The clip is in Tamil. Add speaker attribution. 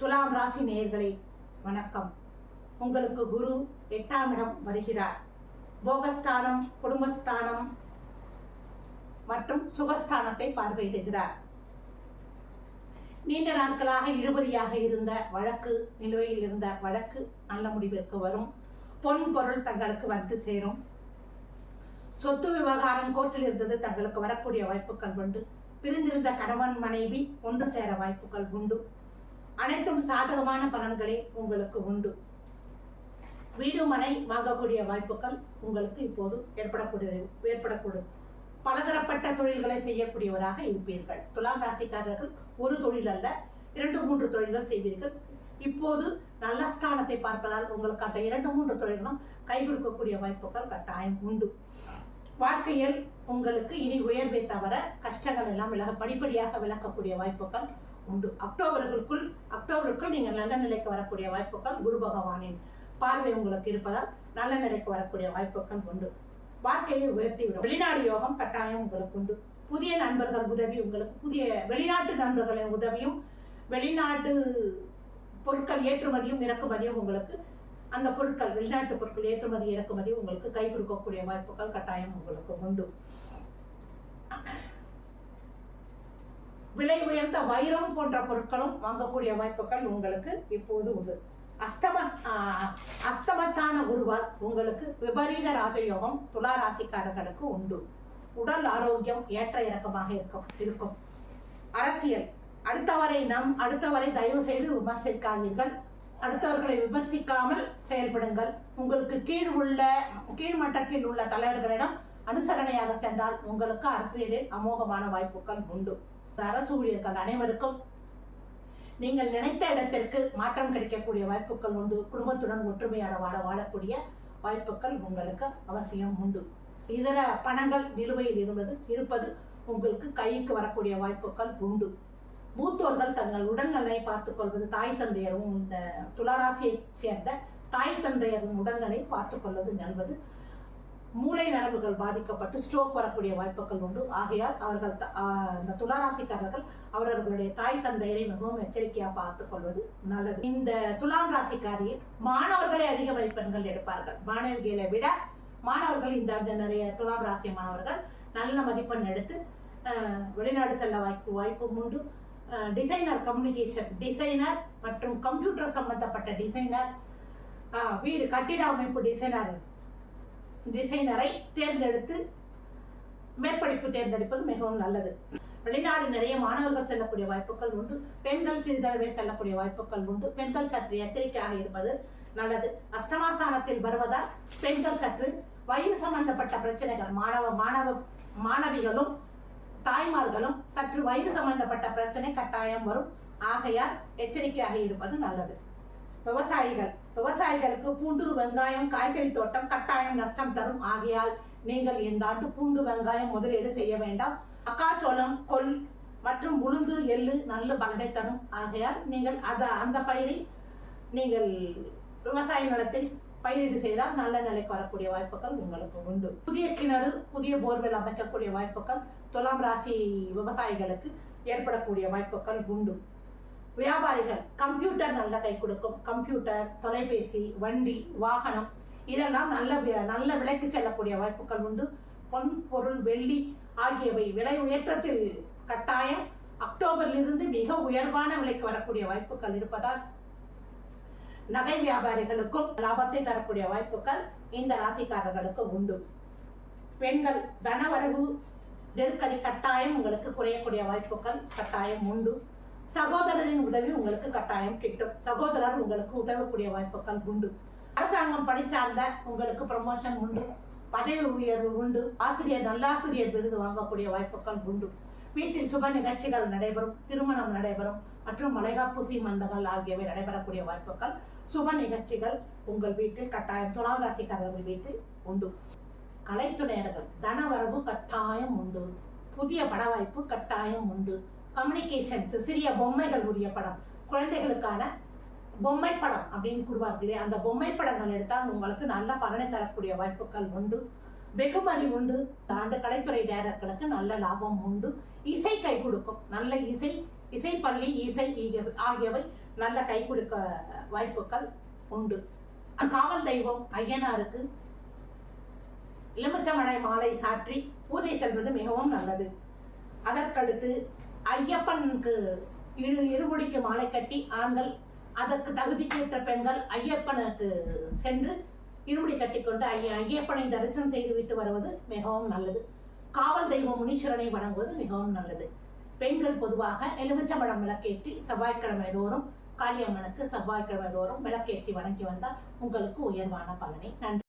Speaker 1: துலாம் ராசி நேயர்களே வணக்கம். உங்களுக்கு குரு எட்டாம் இடம் வருகிறார். போகஸ்தானம் குடும்பஸ்தானம் மற்றும் சுகஸ்தானத்தை பார்வையிடுகிறார். நீண்ட நாட்களாக இழுபறியாக இருந்த வழக்கு நிலுவையில் இருந்த வழக்கு நல்ல முடிவிற்கு வரும். பொன் பொருள் தங்களுக்கு வந்து சேரும். சொத்து விவகாரம் கோர்ட்டில் இருந்தது தங்களுக்கு வரக்கூடிய வாய்ப்புகள் உண்டு. பிரிந்திருந்த கணவன் மனைவி ஒன்று சேர வாய்ப்புகள் உண்டு. அனைத்தும் சாதகமான பலன்களே உங்களுக்கு உண்டு. வீடு மனை வாங்கக்கூடிய வாய்ப்புகள் உங்களுக்கு இப்போது ஏற்படக்கூடியது ஏற்படக்கூடும். பலதரப்பட்ட தொழில்களை செய்யக்கூடியவராக இருப்பீர்கள். துலாம் ராசிக்காரர்கள் ஒரு தொழில் அல்ல இரண்டு மூன்று தொழில்கள் செய்வீர்கள். இப்போது நல்ல ஸ்தானத்தை பார்ப்பதால் உங்களுக்கு அந்த இரண்டு மூன்று தொழில்களும் கை கொடுக்கக்கூடிய வாய்ப்புகள் கட்டாயம் உண்டு. வாழ்க்கையில் உங்களுக்கு இனி உயர்வை தவிர கஷ்டங்கள் எல்லாம் விலக படிப்படியாக விளக்கக்கூடிய வாய்ப்புகள் உண்டு. அக்டோபருக்குள் அக்டோபருக்குள் நீங்கள் நல்ல நிலைக்கு வரக்கூடிய வாய்ப்புகள் குரு பகவானின் பார்வை உங்களுக்கு இருப்பதால் நல்ல நிலைக்கு வரக்கூடிய வாய்ப்புகள் உண்டு. வாழ்க்கையை உயர்த்திவிடும். வெளிநாடு யோகம் கட்டாயம் உங்களுக்கு உண்டு. புதிய நண்பர்கள் உதவி உங்களுக்கு புதிய வெளிநாட்டு நண்பர்களின் உதவியும் வெளிநாட்டு பொருட்கள் ஏற்றுமதியும் இறக்குமதியும் உங்களுக்கு அந்த பொருட்கள் வெளிநாட்டு பொருட்கள் ஏற்றுமதி இறக்குமதி உங்களுக்கு கை கொடுக்கக்கூடிய வாய்ப்புகள் கட்டாயம் உங்களுக்கு உண்டு. விலை உயர்ந்த வைரம் போன்ற பொருட்களும் வாங்கக்கூடிய வாய்ப்புகள் உங்களுக்கு இப்போது உண்டு. அஸ்தம அஸ்தமத்தான குருவால் உங்களுக்கு விபரீத ராஜயோகம் துலா ராசிக்காரர்களுக்கு உண்டு. உடல் ஆரோக்கியம் ஏற்ற இறக்கமாக இருக்கும் இருக்கும். அரசியல். அடுத்தவரை நம் அடுத்தவரை தயவு செய்து விமர்சிக்காதீர்கள். அடுத்தவர்களை விமர்சிக்காமல் செயல்படுங்கள். உங்களுக்கு கீழ் உள்ள கீழ்மட்டத்தில் உள்ள தலைவர்களிடம் அனுசரணையாக சென்றால் உங்களுக்கு அரசியலில் அமோகமான வாய்ப்புகள் உண்டு. அரசு ஊழியர்கள் அனைவருக்கும் நீங்கள் நினைத்த இடத்திற்கு மாற்றம் கிடைக்கக்கூடிய வாய்ப்புகள் உண்டு. குடும்பத்துடன் ஒற்றுமையான வாழ வாழக்கூடிய வாய்ப்புகள் உங்களுக்கு அவசியம் உண்டு. இதர பணங்கள் நிலுவையில் இருந்தது இருப்பது உங்களுக்கு கைக்கு வரக்கூடிய வாய்ப்புகள் உண்டு. மூத்தோர்கள் தங்கள் உடல்நலனை பார்த்துக் கொள்வது தாய் தந்தையரும் இந்த துளராசியை சேர்ந்த தாய் தந்தையரின் உடல்நலை பார்த்துக் கொள்வது நல்லது மூளை நரம்புகள் பாதிக்கப்பட்டு ஸ்ட்ரோக் வரக்கூடிய வாய்ப்புகள் உண்டு. ஆகையால் அவர்கள் த- ஆஹ் இந்த துளாராசிக்காரர்கள் அவர்களுடைய தாய் தந்தையரை மிகவும் எச்சரிக்கையாக பார்த்துக் கொள்வது நல்லது. இந்த துலாம் ராசிக்காரியில் மாணவர்களை அதிக மதிப்பெண்கள் எடுப்பார்கள். மாணவிகளை விட மாணவர்கள் இந்த ஆண்டு நிறைய துலாம் ராசி மாணவர்கள் நல்ல மதிப்பெண் எடுத்து ஆஹ், வெளிநாடு செல்ல வாய்ப்பு வாய்ப்பும் உண்டு. டிசைனர் கம்யூனிகேஷன் டிசைனர் மற்றும் கம்ப்யூட்டர் சம்பந்தப்பட்ட டிசைனர் வீடு கட்டிட அமைப்பு டிசைனர் டிசைனரை தேர்ந்தெடுத்து மேற்படிப்பு தேர்ந்தெடுப்பது மிகவும் நல்லது. வெளிநாடு நிறைய மாணவர்கள் செல்லக்கூடிய வாய்ப்புகள் உண்டு. பெண்கள் சிறிதளவே செல்லக்கூடிய வாய்ப்புகள் உண்டு. பெண்கள் சற்று எச்சரிக்கையாக இருப்பது நல்லது. அஷ்டமாசானத்தில் வருவதால் பெண்கள் சற்று வயிறு சம்பந்தப்பட்ட பிரச்சனைகள் மாணவ மாணவ மாணவிகளும் தாய்மார்களும் சற்று வயிறு சம்பந்தப்பட்ட பிரச்சனை கட்டாயம் வரும். ஆகையால் எச்சரிக்கையாக இருப்பது நல்லது. விவசாயிகள். விவசாயிகளுக்கு பூண்டு வெங்காயம் காய்கறி தோட்டம் கட்டாயம் நஷ்டம் தரும். ஆகையால் நீங்கள் இந்த ஆண்டு பூண்டு வெங்காயம் முதலீடு செய்ய வேண்டாம். மக்காச்சோளம் கொல் மற்றும் உளுந்து எள்ளு நல்ல பலனை தரும். ஆகையால் நீங்கள் அத அந்த பயிரை நீங்கள் விவசாய நிலத்தில் பயிரிடு செய்தால் நல்ல நிலைக்கு வரக்கூடிய வாய்ப்புகள் உங்களுக்கு உண்டு. புதிய கிணறு புதிய போர்வெல் அமைக்கக்கூடிய வாய்ப்புகள் துலாம் ராசி விவசாயிகளுக்கு ஏற்படக்கூடிய வாய்ப்புகள் உண்டு. வியாபாரிகள் கம்ப்யூட்டர் நல்ல கை கொடுக்கும். கம்ப்யூட்டர் தொலைபேசி வண்டி வாகனம் இதெல்லாம் நல்ல நல்ல விலைக்கு செல்லக்கூடிய வாய்ப்புகள் உண்டு. பொன் பொருள் வெள்ளி ஆகியவை விலை உயற்றத்தில் கட்டாயம். அக்டோபரிலிருந்து மிக உயர்வான விலைக்கு வரக்கூடிய வாய்ப்புகள் இருப்பதால் நகை வியாபாரிகளுக்கும் லாபத்தை தரக்கூடிய வாய்ப்புகள் இந்த ராசிக்காரர்களுக்கு உண்டு. பெண்கள் தனவரவு நெருக்கடி கட்டாயம் உங்களுக்கு குறையக்கூடிய வாய்ப்புகள் கட்டாயம் உண்டு. சகோதரரின் உதவி உங்களுக்கு கட்டாயம் கிட்டும். சகோதரர் உங்களுக்கு உதவக்கூடிய வாய்ப்புகள் உண்டு. அரசாங்கம் படிச்சார்ந்த உங்களுக்கு ப்ரமோஷன் உண்டு. பதவி உயர்வு உண்டு. ஆசிரியர் நல்லாசிரியர் விருது வாங்கக்கூடிய வாய்ப்புகள் உண்டு. வீட்டில் சுப நிகழ்ச்சிகள் நடைபெறும் திருமணம் நடைபெறும் மற்றும் மலைகாப்பு சீமந்தங்கள் ஆகியவை நடைபெறக்கூடிய வாய்ப்புகள் சுப நிகழ்ச்சிகள் உங்கள் வீட்டில் கட்டாயம் துலாம் ராசிக்காரர்கள் வீட்டில் உண்டு. கலைத்துணையர்கள் தனவரவு கட்டாயம் உண்டு. புதிய பட வாய்ப்பு கட்டாயம் உண்டு. கம்யூனிகேஷன்ஸ் சிறிய பொம்மைகள் உரிய படம் குழந்தைகளுக்கான பொம்மை படம் அப்படின்னு கூறுவார்கள் இல்லையா? அந்த பொம்மை படங்கள் எடுத்தால் உங்களுக்கு நல்ல பலனை தரக்கூடிய வாய்ப்புகள் உண்டு. வெகுமதி உண்டு. தாண்டு ஆண்டு கலைத்துறை டேரக்டர்களுக்கு நல்ல லாபம் உண்டு. இசை கை கொடுக்கும். நல்ல இசை இசைப்பள்ளி இசை ஆகியவை நல்ல கை கொடுக்க வாய்ப்புகள் உண்டு. காவல் தெய்வம் ஐயனாருக்கு எலுமிச்சமடை மாலை சாற்றி பூஜை செல்வது மிகவும் நல்லது. அதற்கடுத்து ஐயப்பனுக்கு இரு இருமுடிக்கு மாலை கட்டி ஆண்கள் அதற்கு தகுதிக்கேற்ற பெண்கள் ஐயப்பனுக்கு சென்று இருமுடி கட்டிக்கொண்டு ஐய ஐயப்பனை தரிசனம் செய்துவிட்டு வருவது மிகவும் நல்லது. காவல் தெய்வம் முனீஸ்வரனை வணங்குவது மிகவும் நல்லது. பெண்கள் பொதுவாக எலுமிச்சம்பழம் விளக்கேற்றி செவ்வாய்க்கிழமை தோறும் காளியம்மனுக்கு செவ்வாய்க்கிழமை தோறும் விளக்கேற்றி வணங்கி வந்தால் உங்களுக்கு உயர்வான பலனை. நன்றி.